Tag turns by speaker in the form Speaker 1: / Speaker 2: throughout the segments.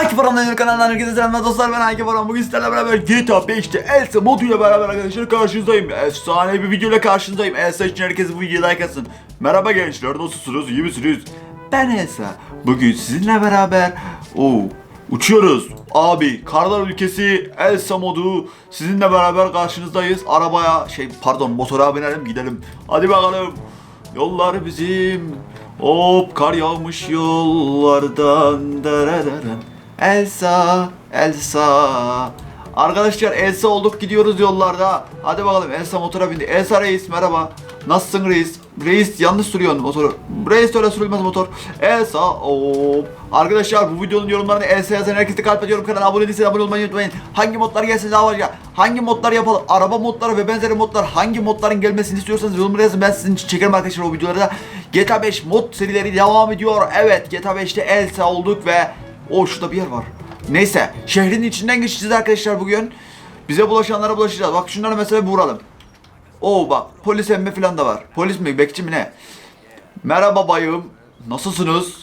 Speaker 1: Akif Aram'dan yeni kanalından herkese selamlar dostlar. Ben Akif Aram. Bugün sizlerle beraber GTA 5'te Elsa moduyla beraber arkadaşlar karşınızdayım. Efsane bir videoyla karşınızdayım. Elsa için herkes bu videoya like atsın. Merhaba gençler nasılsınız? İyi misiniz? Ben Elsa. Bugün sizinle beraber Oo, Uçuyoruz. Abi Karlar ülkesi Elsa modu. Sizinle beraber karşınızdayız. Arabaya şey pardon motora binelim gidelim. Hadi bakalım. Yollar bizim. Hop kar yağmış yollardan. Darararın. Elsa, Elsa. Arkadaşlar Elsa olduk gidiyoruz yollarda. Hadi bakalım Elsa motora bindi. Elsa reis merhaba. Nasılsın reis? Reis yanlış sürüyorsun motoru. Reis öyle sürülmez motor. Elsa hop. Arkadaşlar bu videonun yorumlarını Elsa yazan herkese kalp ediyorum. Kanala abone değilseniz abone olmayı unutmayın. Hangi modlar gelsin daha var ya. Hangi modlar yapalım? Araba modları ve benzeri modlar hangi modların gelmesini istiyorsanız yorumlara yazın. Ben sizin için çekerim arkadaşlar o videoları da. GTA 5 mod serileri devam ediyor. Evet GTA 5'te Elsa olduk ve o şurada bir yer var. Neyse şehrin içinden geçeceğiz arkadaşlar bugün. Bize bulaşanlara bulaşacağız. Bak şunlara mesela vuralım. Oo bak polis emme falan da var. Polis mi bekçi mi ne? Merhaba bayım. Nasılsınız?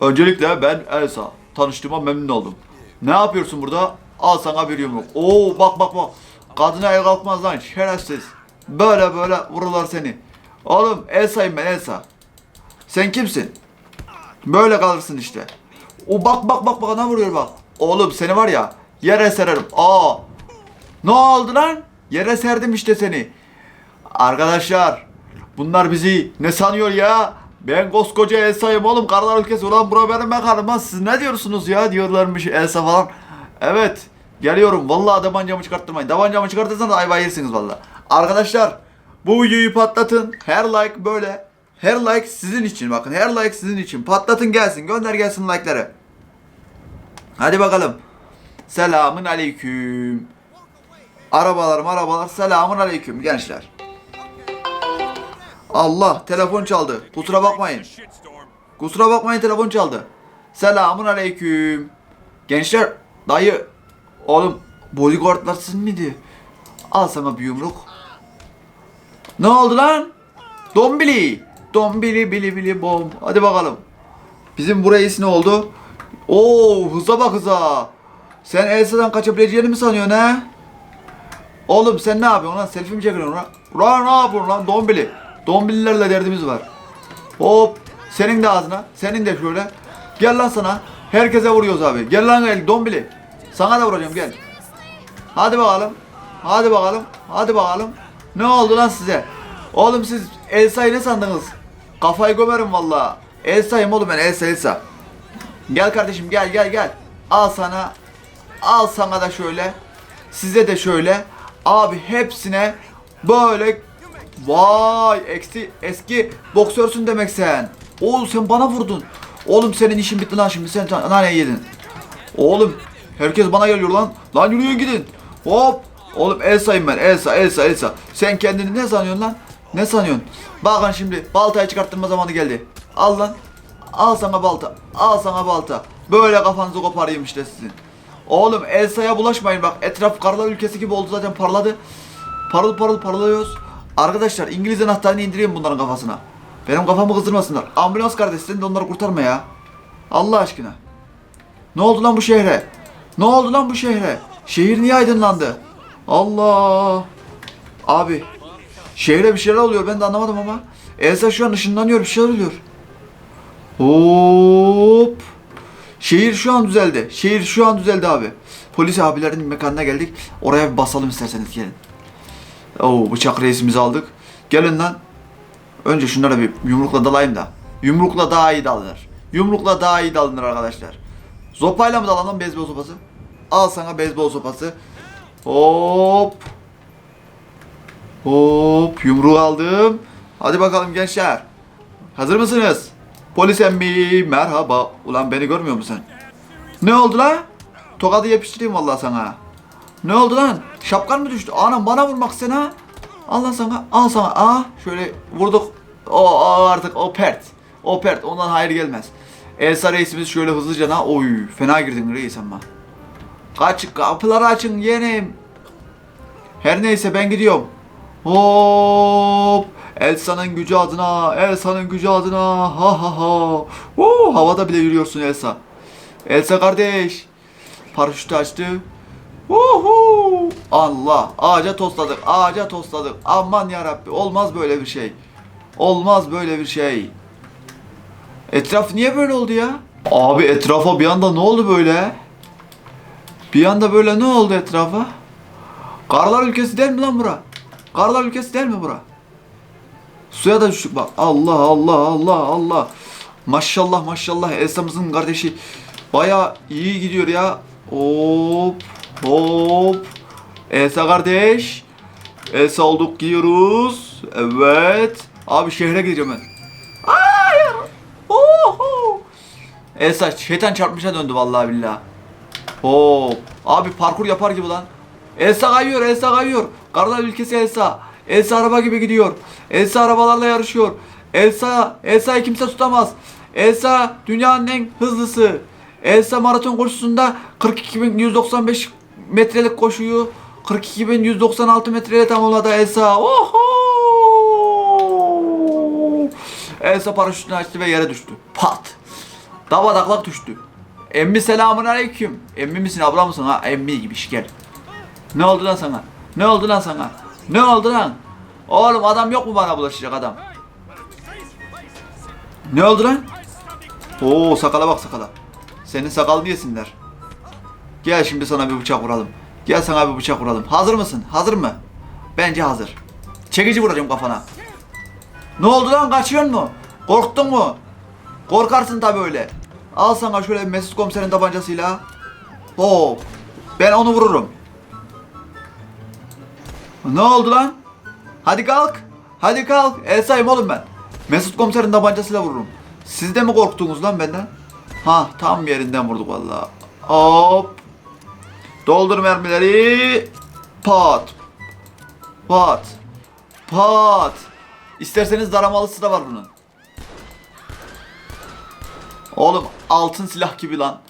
Speaker 1: Öncelikle ben Elsa. Tanıştığıma memnun oldum. Ne yapıyorsun burada? Al sana bir yumruk. Oo bak bak bak. Kadına el kalkmaz lan şerefsiz. Böyle böyle vururlar seni. Oğlum Elsa'yım ben Elsa. Sen kimsin? Böyle kalırsın işte. O bak bak bak bak ne vuruyor bak. Oğlum seni var ya yere sererim. Aa. Ne oldu lan? Yere serdim işte seni. Arkadaşlar bunlar bizi ne sanıyor ya? Ben koskoca Elsa'yım oğlum karlar ülkesi ulan bura benim mekanım siz ne diyorsunuz ya diyorlarmış Elsa falan. Evet geliyorum vallahi tabancamı çıkarttırmayın. Tabancamı çıkartırsanız ayva yersiniz vallahi. Arkadaşlar bu videoyu patlatın. Her like böyle. Her like sizin için bakın her like sizin için. Patlatın gelsin gönder gelsin like'ları. Hadi bakalım. Selamın aleyküm. Arabalar arabalar selamun aleyküm gençler. Allah telefon çaldı. Kusura bakmayın. Kusura bakmayın telefon çaldı. Selamun aleyküm. Gençler dayı oğlum bodyguardlar sizin miydi? Al sana bir yumruk. Ne oldu lan? Dombili. Dombili bili bili bom. Hadi bakalım. Bizim bu reis ne oldu? Oo hıza bak hıza. Sen Elsa'dan kaçabileceğini mi sanıyorsun ha? Oğlum sen ne yapıyorsun lan? Selfie mi çekiyorsun lan? Lan ne yapıyorsun lan? Dombili. Dombililerle derdimiz var. Hop. Senin de ağzına. Senin de şöyle. Gel lan sana. Herkese vuruyoruz abi. Gel lan gel dombili. Sana da vuracağım gel. Hadi bakalım. Hadi bakalım. Hadi bakalım. Ne oldu lan size? Oğlum siz Elsa'yı ne sandınız? Kafayı gömerim valla. Elsa'yım oğlum ben Elsa Elsa. Gel kardeşim gel gel gel. Al sana. Al sana da şöyle. Size de şöyle. Abi hepsine böyle Vay eksi eski boksörsün demek sen. Oğlum sen bana vurdun. Oğlum senin işin bitti lan şimdi sen nane yedin. Oğlum herkes bana geliyor lan. Lan yürüyün gidin. Hop. Oğlum Elsa'yım ben Elsa Elsa Elsa. Sen kendini ne sanıyorsun lan? Ne sanıyorsun? Bakın şimdi baltayı çıkarttırma zamanı geldi. Al lan. Al sana balta. Al sana balta. Böyle kafanızı koparayım işte sizin. Oğlum Elsa'ya bulaşmayın bak etraf karlar ülkesi gibi oldu zaten parladı. Parıl parıl parlıyoruz. Arkadaşlar İngiliz anahtarını indireyim bunların kafasına. Benim kafamı kızdırmasınlar. Ambulans kardeş sen de onları kurtarma ya. Allah aşkına. Ne oldu lan bu şehre? Ne oldu lan bu şehre? Şehir niye aydınlandı? Allah. Abi. Şehre bir şeyler oluyor ben de anlamadım ama. Elsa şu an ışınlanıyor bir şeyler oluyor. Hop. Şehir şu an düzeldi. Şehir şu an düzeldi abi. Polis abilerin mekanına geldik. Oraya bir basalım isterseniz gelin. Oo bıçak reisimizi aldık. Gelin lan. Önce şunlara bir yumrukla dalayım da. Yumrukla daha iyi dalınır. Yumrukla daha iyi dalınır arkadaşlar. Zopayla mı dalalım beyzbol sopası? Al sana beyzbol sopası. Hop. Hop yumruğu aldım. Hadi bakalım gençler. Hazır mısınız? Polis emmi merhaba. Ulan beni görmüyor musun sen? Ne oldu lan? Tokadı yapıştırayım vallahi sana. Ne oldu lan? Şapkan mı düştü? Anam bana vurmak sen ha? Allah sana, al sana. Ah şöyle vurduk. O, artık o pert. O pert. Ondan hayır gelmez. Elsa reisimiz şöyle hızlıca na. Oy fena girdin reis ama. Kaç kapıları açın yeğenim. Her neyse ben gidiyorum. Hop. Elsa'nın gücü adına, Elsa'nın gücü adına. Ha ha ha. Oo, havada bile yürüyorsun Elsa. Elsa kardeş. Paraşütü açtı. Uhu. Allah. Ağaca tosladık. Ağaca tosladık. Aman yarabbi. Olmaz böyle bir şey. Olmaz böyle bir şey. Etraf niye böyle oldu ya? Abi etrafa bir anda ne oldu böyle? Bir anda böyle ne oldu etrafa? Karlar ülkesi değil mi lan bura? Karlar ülkesi değil mi bura? Suya da düştük bak. Allah Allah Allah Allah. Maşallah maşallah Elsa'mızın kardeşi baya iyi gidiyor ya. Hop hop. Elsa kardeş. Elsa olduk gidiyoruz. Evet. Abi şehre gideceğim ben. Hayır. Oho. Elsa şeytan çarpmışa döndü vallahi billahi. Hop. Abi parkur yapar gibi lan. Elsa kayıyor, Elsa kayıyor. Karlar ülkesi Elsa. Elsa araba gibi gidiyor. Elsa arabalarla yarışıyor. Elsa, Elsa'yı kimse tutamaz. Elsa dünyanın en hızlısı. Elsa maraton koşusunda 42.195 metrelik koşuyu 42.196 metreyle tamamladı Elsa. Oho! Elsa paraşütünü açtı ve yere düştü. Pat! Dava daklak düştü. Emmi selamun aleyküm. Emmi misin abla mısın ha? Emmi gibi şeker. Ne oldu lan sana? Ne oldu lan sana? Ne oldu lan? Oğlum adam yok mu bana bulaşacak adam? Ne oldu lan? Oo sakala bak sakala. Senin sakalını yesinler. Gel şimdi sana bir bıçak vuralım. Gel sana bir bıçak vuralım. Hazır mısın? Hazır mı? Bence hazır. Çekici vuracağım kafana. Ne oldu lan kaçıyor mu? Korktun mu? Korkarsın tabi öyle. Al sana şöyle Mesut komiserin tabancasıyla. Hop. Ben onu vururum. Ne oldu lan? Hadi kalk. Hadi kalk. Elsa'yım oğlum ben. Mesut komiserin tabancasıyla vururum. Siz de mi korktunuz lan benden? Ha tam yerinden vurduk vallahi. Hop. Doldur mermileri. Pat. Pat. Pat. İsterseniz daramalısı da var bunun. Oğlum altın silah gibi lan.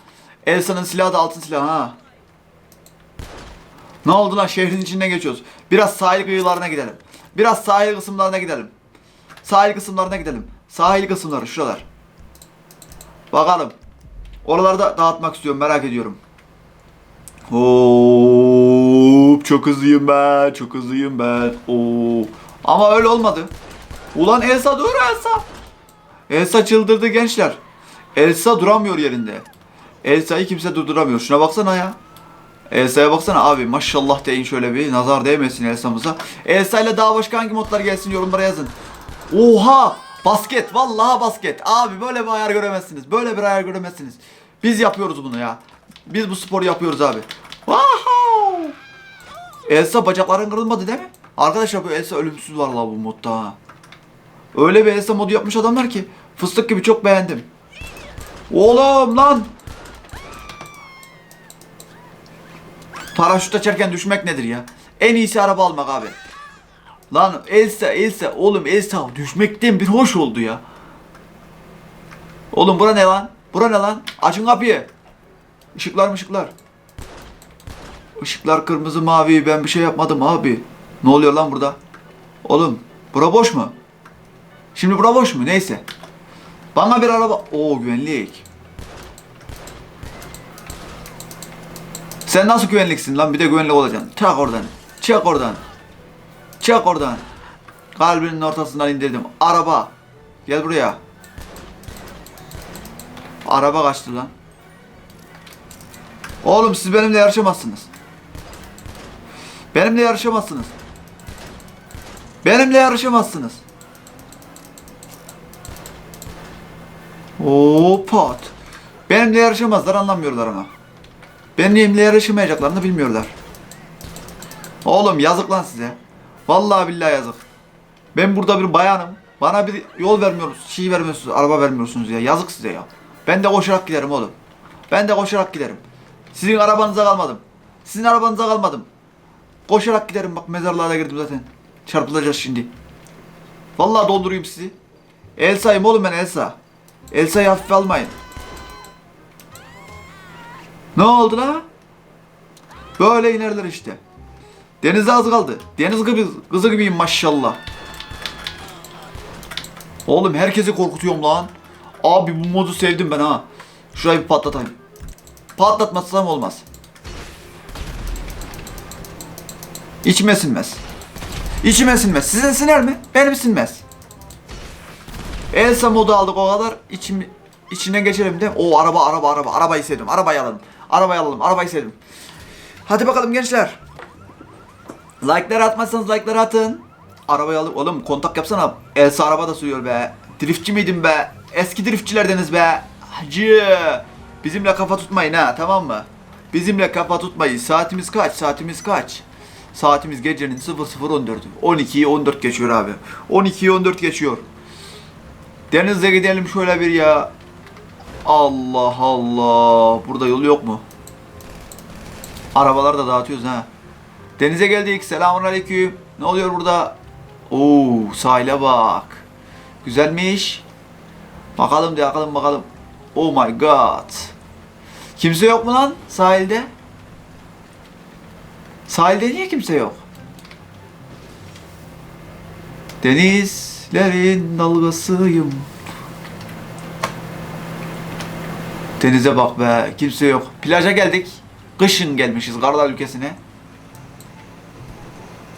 Speaker 1: Elsa'nın silahı da altın silah ha. Ne oldu lan şehrin içinden geçiyoruz. Biraz sahil kıyılarına gidelim. Biraz sahil kısımlarına gidelim. Sahil kısımlarına gidelim. Sahil kısımları şuralar. Bakalım. Oralarda dağıtmak istiyorum merak ediyorum. Hop, çok hızlıyım ben, çok hızlıyım ben. Oo. Ama öyle olmadı. Ulan Elsa dur Elsa. Elsa çıldırdı gençler. Elsa duramıyor yerinde. Elsa'yı kimse durduramıyor. Şuna baksana ya. Elsa'ya baksana abi maşallah deyin şöyle bir nazar değmesin Elsa'mıza. Elsa ile daha başka hangi modlar gelsin yorumlara yazın. Oha basket vallahi basket. Abi böyle bir ayar göremezsiniz. Böyle bir ayar göremezsiniz. Biz yapıyoruz bunu ya. Biz bu sporu yapıyoruz abi. Wow! Elsa bacakların kırılmadı değil mi? Arkadaşlar bu Elsa ölümsüz var la bu modda ha. Öyle bir Elsa modu yapmış adamlar ki fıstık gibi çok beğendim. Oğlum lan Paraşüt açarken düşmek nedir ya? En iyisi araba almak abi. Lan Elsa Elsa oğlum Elsa düşmekten bir hoş oldu ya. Oğlum bura ne lan? Bura ne lan? Açın kapıyı. Işıklar mı ışıklar? Işıklar kırmızı mavi ben bir şey yapmadım abi. Ne oluyor lan burada? Oğlum bura boş mu? Şimdi bura boş mu? Neyse. Bana bir araba... Oo güvenlik. Sen nasıl güvenliksin lan? Bir de güvenlik olacaksın. Çak oradan. Çak oradan. Çak oradan. Kalbinin ortasından indirdim. Araba. Gel buraya. Araba kaçtı lan. Oğlum siz benimle yarışamazsınız. Benimle yarışamazsınız. Benimle yarışamazsınız. Oo pat. Benimle yarışamazlar anlamıyorlar ama. Benimle yarışamayacaklarını bilmiyorlar. Oğlum yazık lan size. Vallahi billahi yazık. Ben burada bir bayanım. Bana bir yol vermiyorsunuz, şey vermiyorsunuz, araba vermiyorsunuz ya. Yazık size ya. Ben de koşarak giderim oğlum. Ben de koşarak giderim. Sizin arabanıza kalmadım. Sizin arabanıza kalmadım. Koşarak giderim bak mezarlığa da girdim zaten. Çarpılacağız şimdi. Vallahi doldurayım sizi. Elsa'yım oğlum ben Elsa. Elsa'yı hafife almayın. Ne oldu la? Böyle inerler işte. Denize az kaldı. Deniz gibi, kızı gibiyim maşallah. Oğlum herkesi korkutuyorum lan. Abi bu modu sevdim ben ha. Şurayı bir patlatayım. Patlatmazsam olmaz. İçime sinmez. İçime sinmez. Sizin siner mi? Benim sinmez. Elsa modu aldık o kadar içim içinden geçelim değil mi? O araba araba araba arabayı sevdim. Arabayı alalım. Arabayı alalım. Arabayı sevdim. Hadi bakalım gençler. Like'ları atmazsanız like'ları atın. Arabayı alıp oğlum kontak yapsana. Elsa araba da sürüyor be. Driftçi miydin be? Eski driftçilerdeniz be. Hacı. Bizimle kafa tutmayın ha tamam mı? Bizimle kafa tutmayın. Saatimiz kaç? Saatimiz kaç? Saatimiz gecenin 00.14'ü. 12'yi 14 geçiyor abi. 12'yi 14 geçiyor. Denize gidelim şöyle bir ya. Allah Allah. Burada yol yok mu? Arabalar da dağıtıyoruz ha. Denize geldik. Selamun aleyküm. Ne oluyor burada? Oo, sahile bak. Güzelmiş. Bakalım diye bakalım bakalım. Oh my god. Kimse yok mu lan sahilde? Sahilde niye kimse yok? Denizlerin dalgasıyım. Denize bak be, kimse yok. Plaja geldik. Kışın gelmişiz Karlar ülkesine.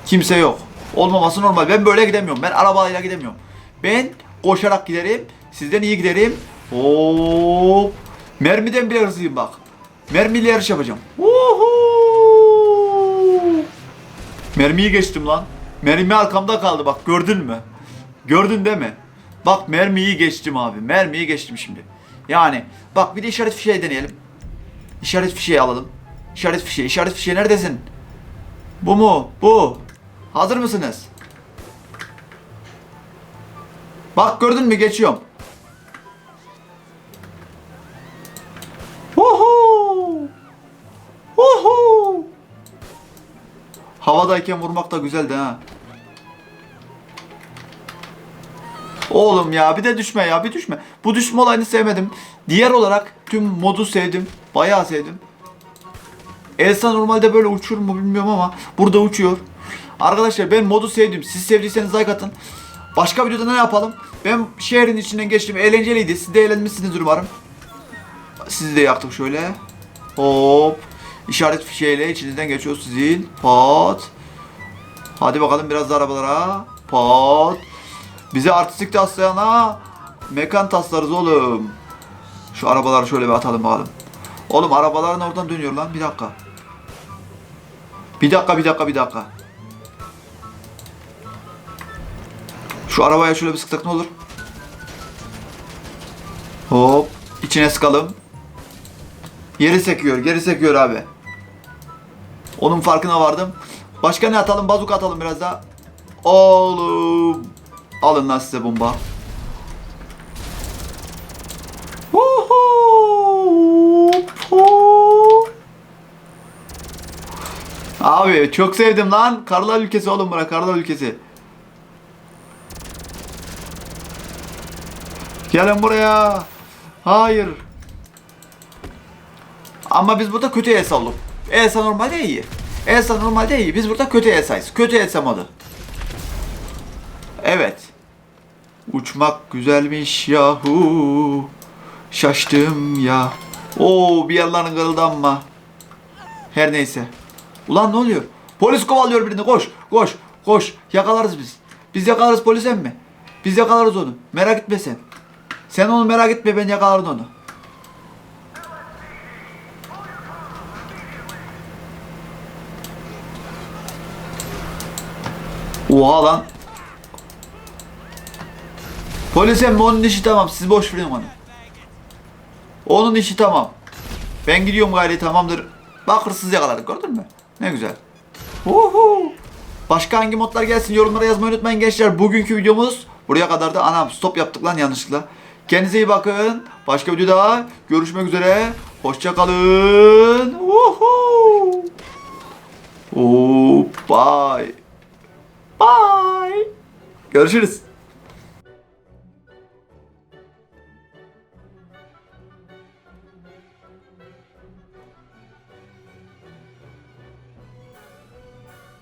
Speaker 1: Kimse yok. Olmaması normal. Ben böyle gidemiyorum. Ben arabayla gidemiyorum. Ben koşarak giderim. Sizden iyi giderim. Hop. Mermiden bile hızlıyım bak. Mermiyle yarış yapacağım. Uhu. Mermiyi geçtim lan. Mermi arkamda kaldı bak gördün mü? Gördün değil mi? Bak mermiyi geçtim abi. Mermiyi geçtim şimdi. Yani bak bir de işaret fişeği deneyelim. İşaret fişeği alalım. İşaret fişeği, işaret fişeği neredesin? Bu mu? Bu. Hazır mısınız? Bak gördün mü geçiyorum. Uhu. Uhu. Havadayken vurmak da güzeldi ha. Oğlum ya bir de düşme ya bir düşme. Bu düşme olayını sevmedim. Diğer olarak tüm modu sevdim. Bayağı sevdim. Elsa normalde böyle uçur mu bilmiyorum ama burada uçuyor. Arkadaşlar ben modu sevdim. Siz sevdiyseniz like atın. Başka videoda ne yapalım? Ben şehrin içinden geçtim. Eğlenceliydi. Siz de eğlenmişsinizdir umarım. Sizi de yaktık şöyle. Hop. İşaret fişeğiyle içinizden geçiyor sizin. Pat. Hadi bakalım biraz da arabalara. Pat. Bize artistik taslayana mekan taslarız oğlum. Şu arabaları şöyle bir atalım bakalım. Oğlum arabaların oradan dönüyor lan bir dakika. Bir dakika bir dakika bir dakika. Şu arabaya şöyle bir sıktık ne olur. Hop içine sıkalım. Geri sekiyor geri sekiyor abi. Onun farkına vardım. Başka ne atalım bazuka atalım biraz daha. Oğlum. Alın lan size bomba. Abi çok sevdim lan. Karlar ülkesi oğlum bura karlar ülkesi. Gelin buraya. Hayır. Ama biz burada kötü Elsa olduk. Elsa normalde iyi. Elsa normalde iyi. Biz burada kötü Elsa'yız. Kötü Elsa modu. Evet. Uçmak güzelmiş yahu. Şaştım ya. Oo bir yerlerin kırıldanma. Her neyse. Ulan ne oluyor? Polis kovalıyor birini koş koş koş. Yakalarız biz. Biz yakalarız polis mi? Biz yakalarız onu. Merak etme sen. Sen onu merak etme ben yakalarım onu. Oha lan. Polis onun işi tamam. Siz boş verin onu. Onun işi tamam. Ben gidiyorum gayri tamamdır. Bak hırsız yakaladık gördün mü? Ne güzel. Uhu. Başka hangi modlar gelsin yorumlara yazmayı unutmayın gençler. Bugünkü videomuz buraya kadar da anam stop yaptık lan yanlışlıkla. Kendinize iyi bakın. Başka videoda görüşmek üzere. Hoşça kalın. Uhu. Oh, bye. Bye. Görüşürüz.